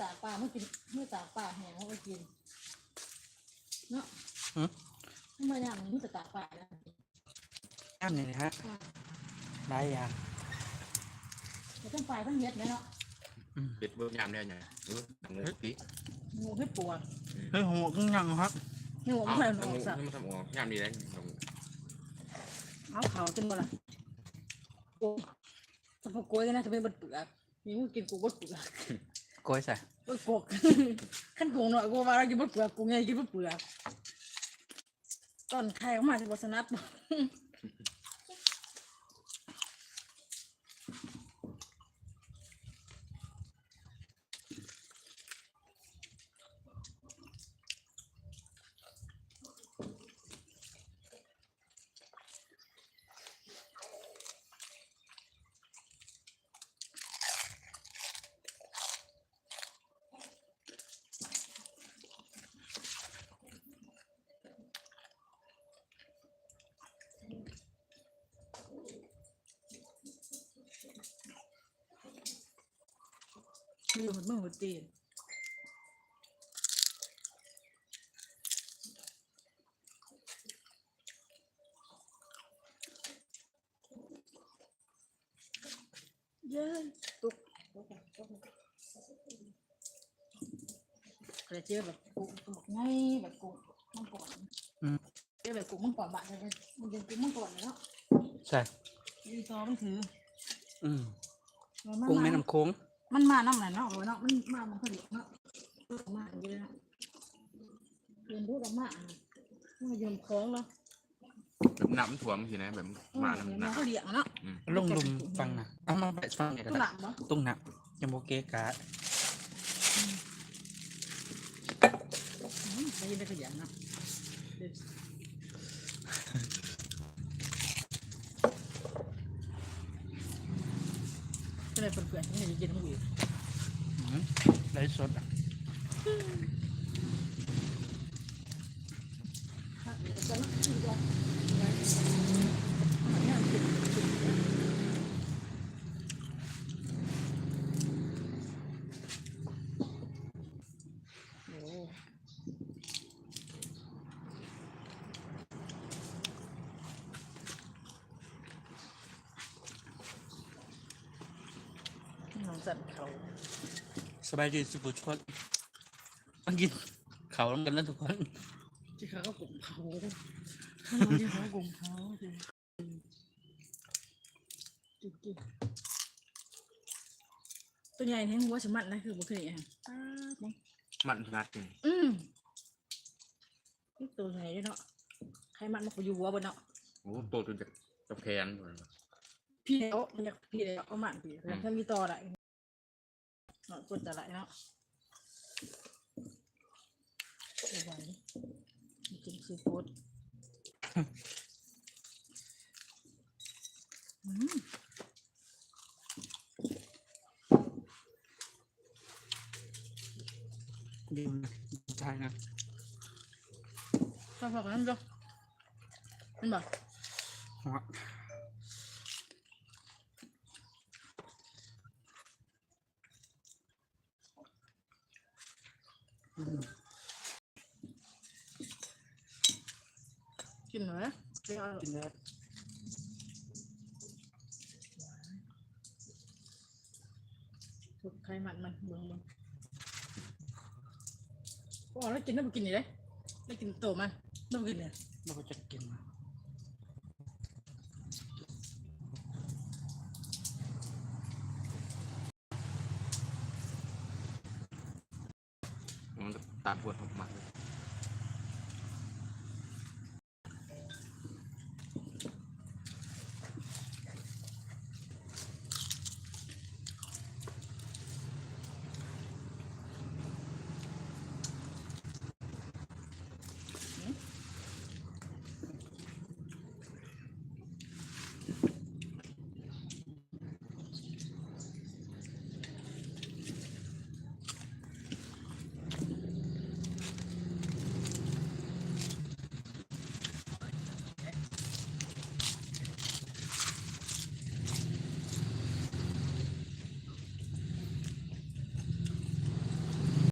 ตากปลาเมื่อกินเมื่อตากปลาแห้งเขาไปกินเนาะหือทำไมอย่างนี้มันจะตากปลาแล้วย่ามนี่นะฮะได้ยางจะต้องปลาต้องเย็ดไหมเนาะปิดเบิ้งยามได้ไงเออหนังงูปีงูให้ปวดเฮ้ยหัวขึ้นยังครับงูเอาไม่หได้นังหนูงูสักมันทำออกยามดีได้หนังเอาเขากินบ่ล่ะโอ้ถ้าพวกกล้วยก็น่าจะเป็นบดเปลือกมีงูกินกูบดเปลือก กล้วยใส่โอ้ยกก ขั้นกงหน่อยกูว่าเรากินบดเปลือกกูไงกินบดเปลือกตอนไข่ออกมาจะบสนับ คือมันมือหัวตีนเย้ตุกกระเจี๊ยบแบบกุกบอกง่ายแบบกุกมังกรอืมเจี๊ยบแบบกุกมังกรบาดเลยมันเป็นกุกมังกรเลยเนาะใช่ดีต่อมันถืออืมมันมากุ้งแม่น้ำโค้ง มันมาน้ำไหนเนาะโอ้ยเนาะมันมามันผลิตเนาะพูดออกมาอย่างนี้เลยเนาะเรียนรู้กันมาอะมันยืมของเนาะแบบน้ำท่วมสินะแบบเออมาเห็นน้ำหไหมนักเขาเลี้ยงเนาะลงลุมฟังนะเอามาไปฟังเนี่ยก็ตัวหได้ลังเนาะตุ้งหนักยังโอเกะกะอืมได้ยินได้ขยันเนาะเดี๋ย วก็เลยเพื่อนๆที่นี่กินทั้งวีอืมไรสดอะถ้าเดี๋ยวจะเนาะดีกว่าไว้อันนี้มันเป็นโอ้ น้อง สันเขาสบายดีสุดทุกคนต้องกินเขาต้องกันแล้วทุกคนที่เขาก็กลุ่มเขาน้องที่เขากลุ่มเขาจริงจริงตัวใหญ่เนี่ยหัวสมัดนะคือบุคลิกอะอ้าวมั้งมันพนัดนี่อืมนี่ตัวใหญ่ด้วยเนาะใครมันมาขอยู่หัวบนเนาะโอ้โตจนจะจะแพนหมดเลยพี่เล้วมันอยากพี่แล้วเอามันพี่แล้วถ้ามีต่ออะไร เนาะกดแต่ละเนาะเอาไว้กินซีฟู้ดอืมดีนะใช่นะชอบพอกันนั่นจ้ะมันบอก กินหน่อยนะเดี๋ยวเอากินแล้ถูกใครมันมันเบิ่งมึงก็แล้วกินแล้วบ่กินนี่เลยแล้วกินโตมันแล้วบ่กินเนี่ยมันก็จะกินมา มป